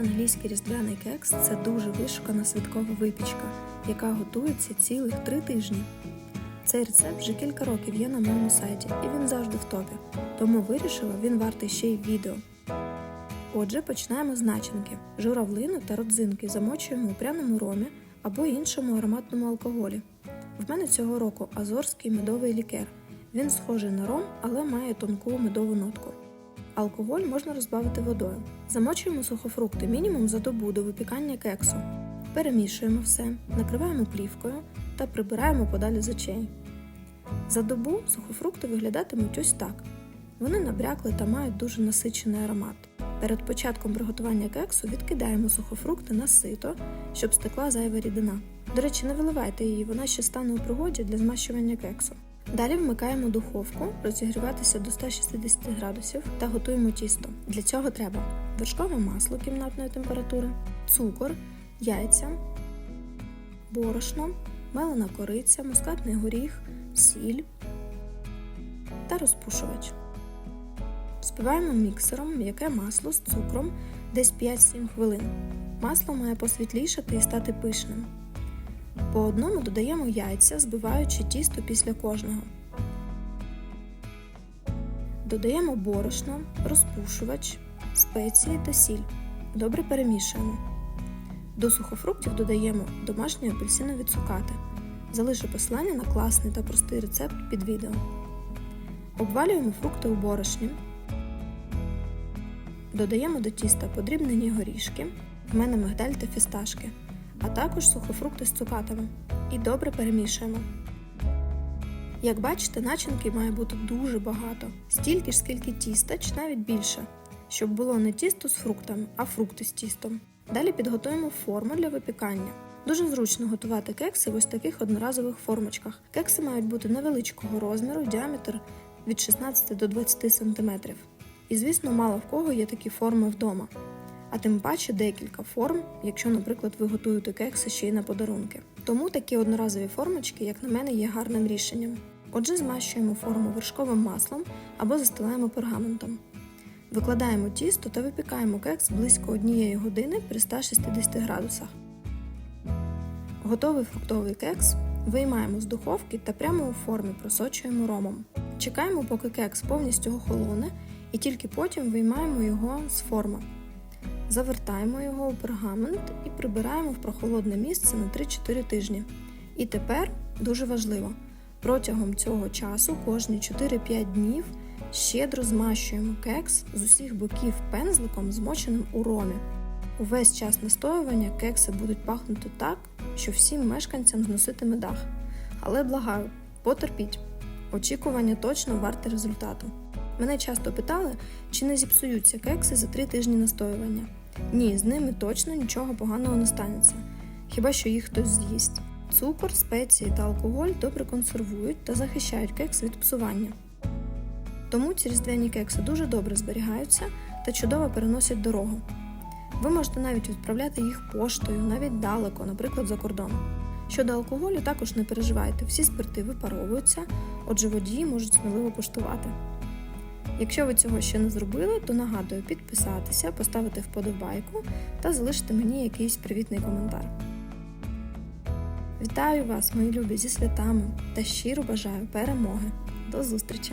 Англійський різдвяний кекс це дуже вишукана святкова випічка, яка готується цілих три тижні. Цей рецепт вже кілька років є на моєму сайті, і він завжди в топі, тому вирішила, він вартий ще й відео. Отже, починаємо з начинки. Журавлину та родзинки замочуємо у пряному ромі або іншому ароматному алкоголі. В мене цього року азорський медовий лікер. Він схожий на ром, але має тонку медову нотку. Алкоголь можна розбавити водою. Замочуємо сухофрукти мінімум за добу до випікання кексу. Перемішуємо все, накриваємо плівкою та прибираємо подалі з очей. За добу сухофрукти виглядатимуть ось так. Вони набрякли та мають дуже насичений аромат. Перед початком приготування кексу відкидаємо сухофрукти на сито, щоб стекла зайва рідина. До речі, не виливайте її, вона ще стане у пригоді для змащування кексу. Далі вмикаємо духовку, розігріватися до 160 градусів та готуємо тісто. Для цього треба вершкове масло кімнатної температури, цукор, яйця, борошно, мелена кориця, мускатний горіх, сіль та розпушувач. Збиваємо міксером м'яке масло з цукром десь 5-7 хвилин. Масло має посвітлішати і стати пишним. По одному додаємо яйця, збиваючи тісто після кожного. Додаємо борошно, розпушувач, спеції та сіль. Добре перемішуємо. До сухофруктів додаємо домашні апельсинові цукати. Залишу посилання на класний та простий рецепт під відео. Обвалюємо фрукти у борошні. Додаємо до тіста подрібнені горішки, в мене мигдаль та фісташки, а також сухофрукти з цукатами. І добре перемішуємо. Як бачите, начинки має бути дуже багато, стільки ж скільки тіста, чи навіть більше, щоб було не тісто з фруктами, а фрукти з тістом. Далі підготуємо форму для випікання. Дуже зручно готувати кекси в ось таких одноразових формочках. Кекси мають бути невеличкого розміру, діаметр від 16 до 20 см. І, звісно, мало в кого є такі форми вдома. А тим паче декілька форм, якщо, наприклад, ви готуєте кекси ще й на подарунки. Тому такі одноразові формочки, як на мене, є гарним рішенням. Отже, змащуємо форму вершковим маслом або застилаємо пергаментом. Викладаємо тісто та випікаємо кекс близько однієї години при 160 градусах. Готовий фруктовий кекс виймаємо з духовки та прямо у формі просочуємо ромом. Чекаємо, поки кекс повністю охолоне, і тільки потім виймаємо його з форми. Завертаємо його у пергамент і прибираємо в прохолодне місце на 3-4 тижні. І тепер дуже важливо: протягом цього часу кожні 4-5 днів щедро змащуємо кекс з усіх боків пензликом, змоченим у ромі. Увесь час настоювання кекси будуть пахнути так, що всім мешканцям зноситиме дах. Але благаю, потерпіть, очікування точно варте результату. Мене часто питали, чи не зіпсуються кекси за 3 тижні настоювання. Ні, з ними точно нічого поганого не станеться, хіба що їх хтось з'їсть. Цукор, спеції та алкоголь добре консервують та захищають кекс від псування. Тому ці різдвяні кекси дуже добре зберігаються та чудово переносять дорогу. Ви можете навіть відправляти їх поштою, навіть далеко, наприклад, за кордон. Щодо алкоголю, також не переживайте, всі спирти випаровуються, отже водії можуть сміливо куштувати. Якщо ви цього ще не зробили, то нагадую підписатися, поставити вподобайку та залишити мені якийсь привітний коментар. Вітаю вас, мої любі, зі святами та щиро бажаю перемоги. До зустрічі!